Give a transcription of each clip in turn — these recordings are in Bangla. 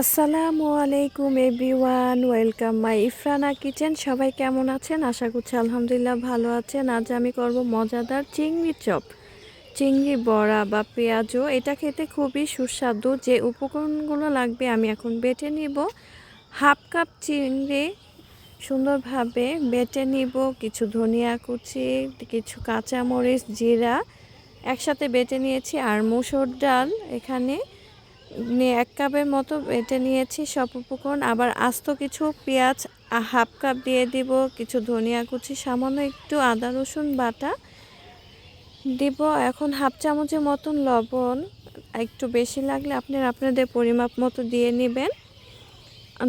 আসসালামু আলাইকুম everyone, welcome my Ifrana kitchen. সবাই কেমন আছেন? আশা করছি আলহামদুলিল্লাহ ভালো আছেন। আজ আমি করব মজাদার চিংড়ি চপ। চিংড়ি বড়া বা পেঁয়াজও, এটা খেতে খুবই সুস্বাদু। যে উপকরণগুলো লাগবে আমি এখন বেটে নিব। হাফ কাপ চিংড়ি সুন্দরভাবে বেটে নিব। কিছু ধনিয়া কুচি, কিছু কাঁচামরিচ, জিরা। একসাথে বেটে নিয়েছি। আর মুসুর ডাল এখানে এক কাপের মতো বেটে নিয়েছি সব উপকরণ। আবার আস্ত কিছু পেঁয়াজ হাফ কাপ দিয়ে দিব, কিছু ধনিয়া কুচি, সামান্য একটু আদা, রসুন বাটা দিব। এখন হাফ চামচের মতন লবণ, একটু বেশি লাগলে আপনারা আপনাদের পরিমাপ মতো দিয়ে নেবেন।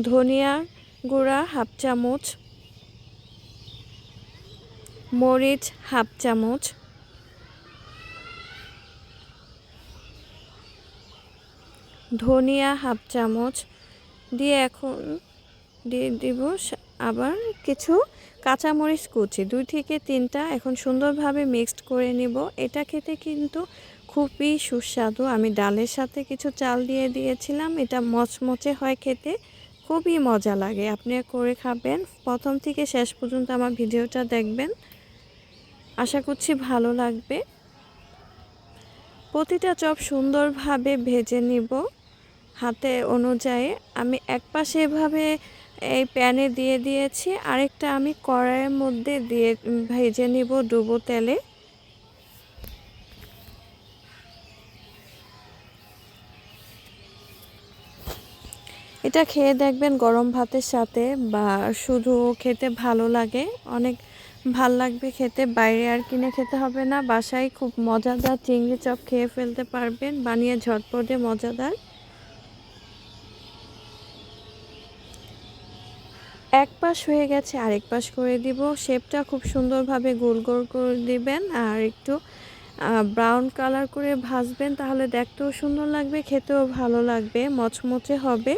ধনিয়া গুঁড়া হাফ চামচ, মরিচ হাফ চামচ ধনিয়া হাফ চামচ দিয়ে এখন দিয়ে দিব আবার কিছু কাঁচামরিচ কুচি। দুই থেকে তিনটা এখন সুন্দরভাবে মিক্সড করে নিব। এটা খেতে কিন্তু খুবই সুস্বাদু। আমি ডালের সাথে কিছু চাল দিয়ে দিয়েছিলাম। এটা মচমচে হয় খেতে। খুবই মজা লাগে। আপনি করে খাবেন। প্রথম থেকে শেষ পর্যন্ত আমার ভিডিওটা দেখবেন। আশা করছি ভালো লাগবে। প্রতিটা চপ সুন্দরভাবে ভেজে নিব। হাতে অনুযায়ী আমি এক পাশে এভাবে এই প্যানে দিয়ে দিয়েছি, আরেকটা আমি কড়াইয়ের মধ্যে দিয়ে ভেজে নিব ডুবো তেলে। এটা খেয়ে দেখবেন গরম ভাতের সাথে বা শুধু খেতে ভালো লাগে, অনেক ভালো লাগবে খেতে, বাইরে আর কিনে খেতে হবে না, বাসায় খুব মজাদার চিংড়ি চপ খেয়ে ফেলতে পারবেন, বানিয়ে ঝটপটে মজাদার। এক পাশ হয়ে গেছে, আরেক পাশ করে দিব। শেপটা খুব সুন্দরভাবে গোল গোল করে দিবেন আর একটু ব্রাউন কালার করে ভাজবেন, তাহলে দেখতেও সুন্দর লাগবে, খেতেও ভালো লাগবে, মচমচে হবে।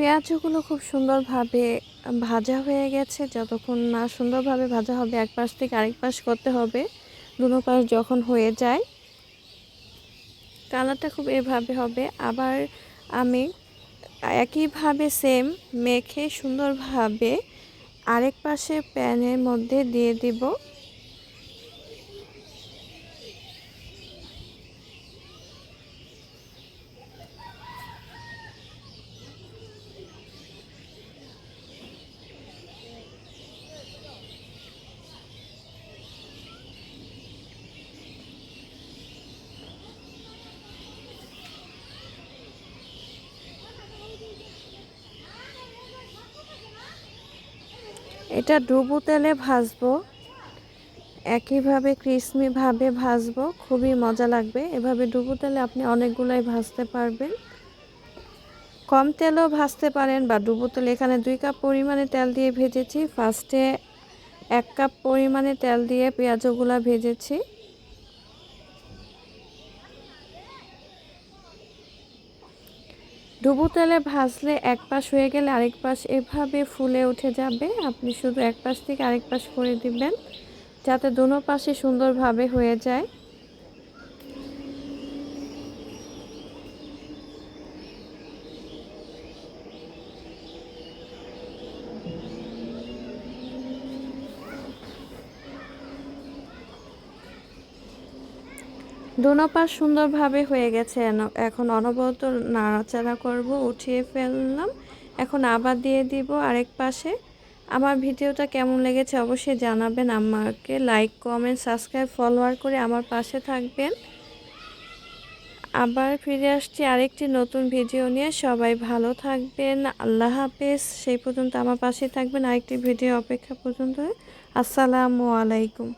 পেঁয়াজগুলো খুব সুন্দরভাবে ভাজা হয়ে গেছে। যতক্ষণ না সুন্দরভাবে ভাজা হবে, এক পাশ থেকে আরেক পাশ করতে হবে। দুনো পাশ যখন হয়ে যায়, কালারটা খুব এভাবে হবে। আবার আমি একইভাবে সেম মেখে সুন্দরভাবে আরেক পাশে প্যানের মধ্যে দিয়ে দিব। এটা ডুবু তেলে ভাজবো। একইভাবে ক্রিসমিভাবে ভাজবো, খুবই মজা লাগবে। এভাবে ডুবু তেলে আপনি অনেকগুলোই ভাজতে পারবেন। কম তেলও ভাজতে পারেন বা ডুবু তেল, এখানে দুই কাপ পরিমাণে তেল দিয়ে ভেজেছি। ফার্স্টে এক কাপ পরিমাণে তেল দিয়ে পেঁয়াজগুলো ভেজেছি। ডুবো তেলে ভাজলে এক পাশ হয়ে গেলে আরেক পাশ এভাবে ফুলে উঠে যাবে। আপনি শুধু এক পাশ থেকে আরেক পাশ করে দিবেন, যাতে দুনো পাশে সুন্দরভাবে হয়ে যায়। দোনো পাশ সুন্দরভাবে হয়ে গেছে। এখন অনবরত নাড়াচাড়া করব, উঠিয়ে ফেললাম। এখন আবার দিয়ে দিব আরেক পাশে। আমার ভিডিওটা কেমন লেগেছে অবশ্যই জানাবেন। আমাকে লাইক কমেন্ট সাবস্ক্রাইব ফলোয়ার করে আমার পাশে থাকবেন। আবার ফিরে আসছি আরেকটি নতুন ভিডিও নিয়ে। সবাই ভালো থাকবেন। আল্লাহ হাফেজ। সেই পর্যন্ত আমার পাশে থাকবেন। আরেকটি ভিডিও অপেক্ষা পর্যন্ত। আসসালামু আলাইকুম।